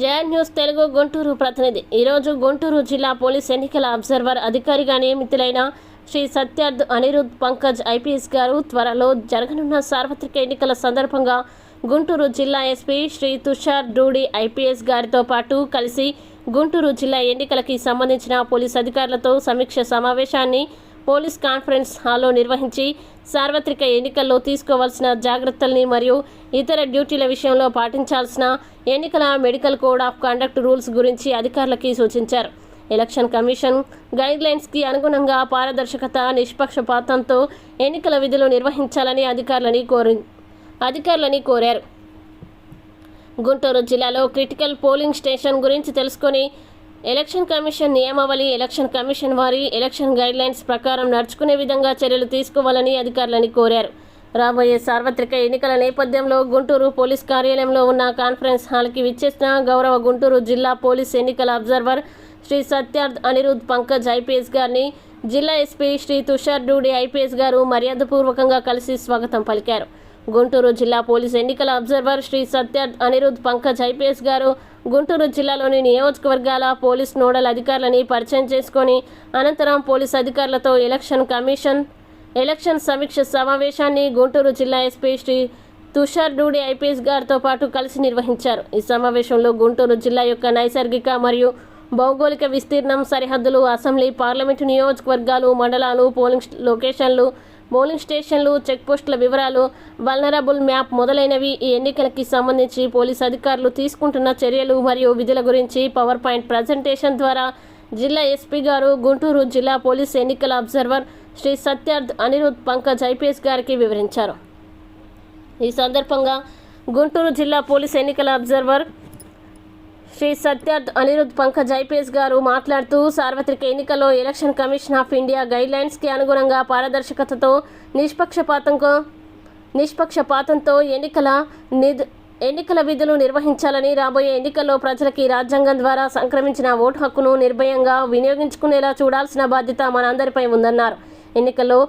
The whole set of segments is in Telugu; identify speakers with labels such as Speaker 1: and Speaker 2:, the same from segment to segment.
Speaker 1: జయ న్యూస్ తెలుగు గుంటూరు ప్రతినిధి. ఈరోజు గుంటూరు జిల్లా పోలీస్ ఎన్నికల అబ్జర్వర్ అధికారిగా నియమితులైన శ్రీ సత్యార్థ్ అనిరుద్ పంకజ్ ఐపీఎస్ గారు త్వరలో జరగనున్న సార్వత్రిక ఎన్నికల సందర్భంగా గుంటూరు జిల్లా ఎస్పీ శ్రీ తుషార్ డూడి ఐపీఎస్ గారితో పాటు కలిసి గుంటూరు జిల్లా ఎన్నికలకి సంబంధించిన పోలీస్ అధికారులతో సమీక్ష సమావేశాన్ని పోలీస్ కాన్ఫరెన్స్ హాల్లో నిర్వహించి సార్వత్రిక ఎన్నికల్లో తీసుకోవాల్సిన జాగ్రత్తల్ని మరియు ఇతర డ్యూటీల విషయంలో పాటించాల్సిన ఎన్నికల medical code of conduct rules గురించి అధికారులకి సూచించారు. ఎలక్షన్ కమిషన్ గైడ్లైన్స్కి అనుగుణంగా పారదర్శకత నిష్పక్షపాతంతో ఎన్నికల విధులు నిర్వహించాలని అధికారులని కోరి అధికారులని కోరారు. గుంటూరు జిల్లాలో క్రిటికల్ పోలింగ్ స్టేషన్ గురించి తెలుసుకొని ఎలక్షన్ కమిషన్ నియమావళి ఎలక్షన్ కమిషన్ వారి ఎలక్షన్ గైడ్లైన్స్ ప్రకారం నడుచుకునే విధంగా చర్యలు తీసుకోవాలని అధికారులని కోరారు. రాబోయే సార్వత్రిక ఎన్నికల నేపథ్యంలో గుంటూరు పోలీస్ కార్యాలయంలో ఉన్న కాన్ఫరెన్స్ హాల్కి విచ్చేసిన గౌరవ గుంటూరు జిల్లా పోలీస్ ఎన్నికల అబ్జర్వర్ శ్రీ సత్యార్థ్ అనిరుద్ పంకజ్ ఐపీఎస్ గారిని జిల్లా ఎస్పీ శ్రీ తుషార్ డూడి ఐపీఎస్ గారు మర్యాదపూర్వకంగా కలిసి స్వాగతం పలికారు. గుంటూరు జిల్లా పోలీస్ ఎన్నికల అబ్జర్వర్ శ్రీ సత్య అనిరుద్ పంకజ్ ఐపీఎస్ గారు గుంటూరు జిల్లాలోని నియోజకవర్గాల పోలీస్ నోడల్ అధికారులని పరిచయం చేసుకొని అనంతరం పోలీస్ అధికారులతో ఎలక్షన్ కమిషన్ ఎలక్షన్ సమీక్ష సమావేశాన్ని గుంటూరు జిల్లా ఎస్పీ శ్రీ తుషార్ డూడి ఐపీఎస్ గారితో పాటు కలిసి నిర్వహించారు. ఈ సమావేశంలో గుంటూరు జిల్లా యొక్క నైసర్గిక మరియు భౌగోళిక విస్తీర్ణం సరిహద్దులు అసెంబ్లీ పార్లమెంటు నియోజకవర్గాలు మండలాలు పోలింగ్ లొకేషన్లు పోలింగ్ స్టేషన్లు చెక్పోస్టుల వివరాలు వల్నరబుల్ మ్యాప్ మొదలైనవి ఈ ఎన్నికలకి సంబంధించి పోలీస్ అధికారులు తీసుకుంటున్న చర్యలు మరియు విధుల గురించి పవర్ పాయింట్ ప్రజెంటేషన్ ద్వారా జిల్లా ఎస్పీ గారు గుంటూరు జిల్లా పోలీస్ ఎన్నికల అబ్జర్వర్ శ్రీ సత్యార్థ్ అనిరుద్ పంకజ్ ఐపీఎస్ గారికి వివరించారు. ఈ సందర్భంగా గుంటూరు జిల్లా పోలీస్ ఎన్నికల అబ్జర్వర్ శ్రీ సత్యార్థ్ అనిరుద్ పంకజ్ ఐపీఎస్ గారు మాట్లాడుతూ సార్వత్రిక ఎన్నికల్లో ఎలక్షన్ కమిషన్ ఆఫ్ ఇండియా గైడ్లైన్స్కి అనుగుణంగా పారదర్శకతతో నిష్పక్షపాతంతో నిష్పక్షపాతంతో ఎన్నికల నిధ్ ఎన్నికల విధులు నిర్వహించాలని రాబోయే ఎన్నికల్లో ప్రజలకి రాజ్యాంగం ద్వారా సంక్రమించిన ఓటు హక్కును నిర్భయంగా వినియోగించుకునేలా చూడాల్సిన బాధ్యత మనందరిపై ఉందన్నారు. ఎన్నికల్లో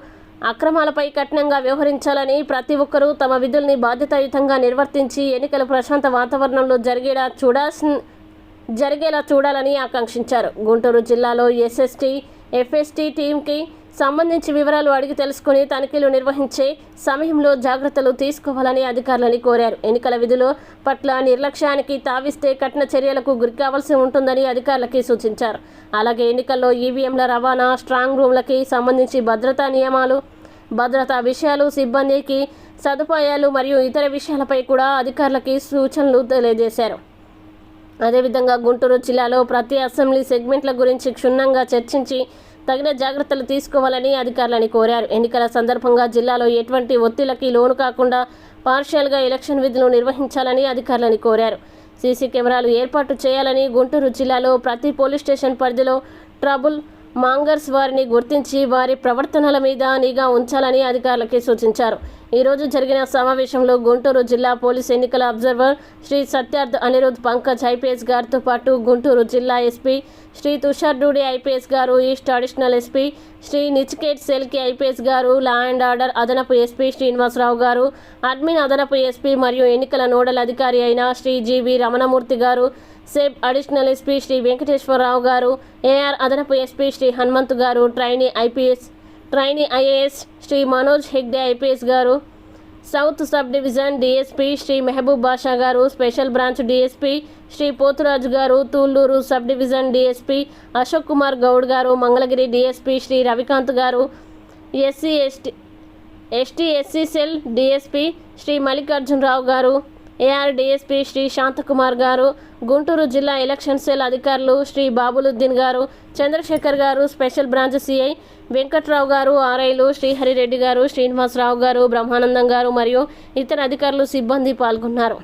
Speaker 1: అక్రమాలపై కఠినంగా వ్యవహరించాలని ప్రతి ఒక్కరూ తమ విధుల్ని బాధ్యతాయుతంగా నిర్వర్తించి ఎన్నికలు ప్రశాంత వాతావరణంలో జరిగేలా చూడాల్సిన జరిగేలా చూడాలని ఆకాంక్షించారు. గుంటూరు జిల్లాలో ఎస్ఎస్టీ ఎఫ్ఎస్టీ టీంకి సంబంధించి వివరాలు అడిగి తెలుసుకుని తనిఖీలు నిర్వహించే సమయంలో జాగ్రత్తలు తీసుకోవాలని అధికారులని కోరారు. ఎన్నికల విధులు పట్ల నిర్లక్ష్యానికి తావిస్తే కఠిన చర్యలకు గురికావాల్సి ఉంటుందని అధికారులకి సూచించారు. అలాగే ఎన్నికల్లో ఈవీఎంల రవాణా స్ట్రాంగ్ రూమ్లకి సంబంధించి భద్రతా నియమాలు భద్రతా విషయాలు సిబ్బందికి సదుపాయాలు మరియు ఇతర విషయాలపై కూడా అధికారులకి సూచనలు తెలియజేశారు. అదేవిధంగా గుంటూరు జిల్లాలో ప్రతి అసెంబ్లీ సెగ్మెంట్ల గురించి క్షుణ్ణంగా చర్చించి తగిన జాగ్రత్తలు తీసుకోవాలని అధికారులని కోరారు. ఎన్నికల సందర్భంగా జిల్లాలో ఎటువంటి ఒత్తిళ్ళకి లోను కాకుండా పార్షియల్గా ఎలక్షన్ విధులు నిర్వహించాలని అధికారులని కోరారు. సీసీ కెమెరాలు ఏర్పాటు చేయాలని గుంటూరు జిల్లాలో ప్రతి పోలీస్ స్టేషన్ పరిధిలో ట్రబుల్ మాంగర్స్ వారిని గుర్తించి వారి ప్రవర్తనల మీద నిఘా ఉంచాలని అధికారులకి సూచించారు. ఈరోజు జరిగిన సమావేశంలో గుంటూరు జిల్లా పోలీస్ ఎన్నికల అబ్జర్వర్ శ్రీ సత్యార్థ్ అనిరుద్ పంకజ్ ఐపీఎస్ గారితో పాటు గుంటూరు జిల్లా ఎస్పీ శ్రీ తుషార్ డూడి ఐపీఎస్ గారు east additional SP Shri Nachiket Selke IPS గారు లా అండ్ ఆర్డర్ అదనపు ఎస్పీ శ్రీనివాసరావు గారు అడ్మిన్ అదనపు ఎస్పీ మరియు ఎన్నికల నోడల్ అధికారి అయిన శ్రీ జీవి రమణమూర్తి గారు SEB additional SP Shri Venkateswararao గారు ఏఆర్ అదనపు ఎస్పీ శ్రీ హనుమంత్ గారు trainee IPS trainee IAS Shri Manoj Hegde IPS గారు south sub division DSP Shri Mehboob Basha గారు special branch DSP Shri Poturaju గారు Tulluru sub division DSP Ashok Kumar Goud గారు మంగళగిరి డిఎస్పీ శ్రీ రవికాంత్ గారు SC ST ST SC cell DSP Shri Mallikarjunarao గారు ఏఆర్ డిఎస్పీ శ్రీ శాంతకుమార్ గారు గుంటూరు జిల్లా ఎలక్షన్ సెల్ అధికారులు శ్రీ బాబులుద్దీన్ గారు చంద్రశేఖర్ గారు స్పెషల్ బ్రాంచ్ సిఐ వెంకట్రావు గారు ఆర్ఐలు శ్రీహరిరెడ్డి గారు శ్రీనివాసరావు గారు బ్రహ్మానందం గారు మరియు ఇతర అధికారులు సిబ్బంది పాల్గొన్నారు.